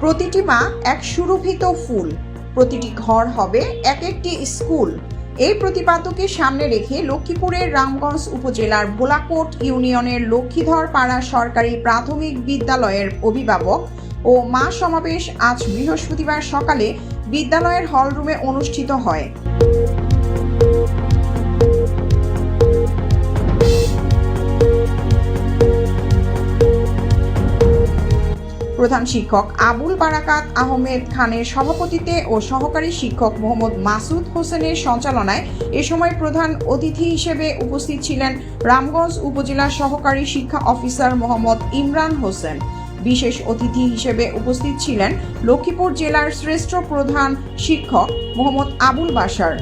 প্রতিটি মা এক সুরভিত ফুল। প্রতিটি ঘর হবে এক একটি স্কুল। এই প্রতিপাদ্যকে সামনে রেখে লক্ষ্মীপুরের রামগঞ্জ উপজেলার ভোলাকোট ইউনিয়নের লক্ষ্মীধর পাড়া সরকারি প্রাথমিক বিদ্যালয়ের অভিভাবক ও মা সমাবেশ আজ বৃহস্পতিবার সকালে বিদ্যালয়ের হলরুমে অনুষ্ঠিত হয়। প্রধান শিক্ষক আবুল বারাকাত আহমেদ খানের সভাপতিত্বে ও সহকারী শিক্ষক মোহাম্মদ মাসুদ হোসেনের সঞ্চালনায় এ সময় প্রধান অতিথি হিসেবে উপস্থিত ছিলেন রামগঞ্জ উপজেলা সহকারী শিক্ষা অফিসার মোহাম্মদ ইমরান হোসেন। বিশেষ অতিথি হিসেবে উপস্থিত ছিলেন লক্ষ্মীপুর জেলার শ্রেষ্ঠ প্রধান শিক্ষক মোহাম্মদ আবুল বাসার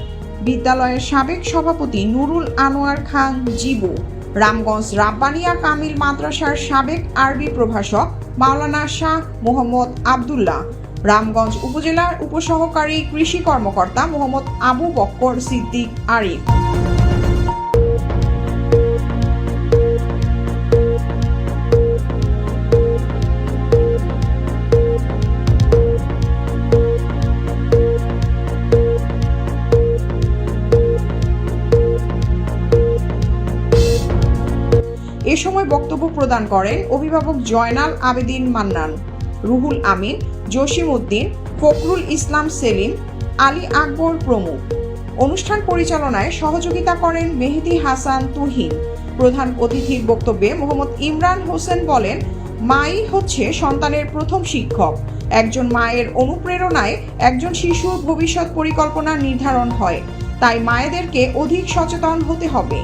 বিদ্যালয়ের সাবেক সভাপতি নুরুল আনোয়ার খান, জিবু। রামগঞ্জ রাব্বানিয়া কামিল মাদ্রাসার সাবেক আরবি প্রভাষক মাওলানা শাহ মোহাম্মদ আবদুল্লাহ, রামগঞ্জ উপজেলার উপসহকারী কৃষি কর্মকর্তা মোহাম্মদ আবু বক্কর সিদ্দিক আরিফ। এ সময় বক্তব্য প্রদান করেন অভিভাবক জয়নাল আবেদিন মান্নান, রুহুল আমিন জসিম উদ্দিন ফখরুল ইসলাম সেলিম, আলী আকবর প্রমুখ। অনুষ্ঠান পরিচালনায় সহযোগিতা করেন মেহেদি হাসান তুহিন। প্রধান অতিথির বক্তব্যে মোহাম্মদ ইমরান হোসেন বলেন, মাই হচ্ছে সন্তানের প্রথম শিক্ষক। একজন মায়ের অনুপ্রেরণায় একজন শিশুর ভবিষ্যৎ পরিকল্পনা নির্ধারণ হয়। তাই মায়েদেরকে অধিক সচেতন হতে হবে।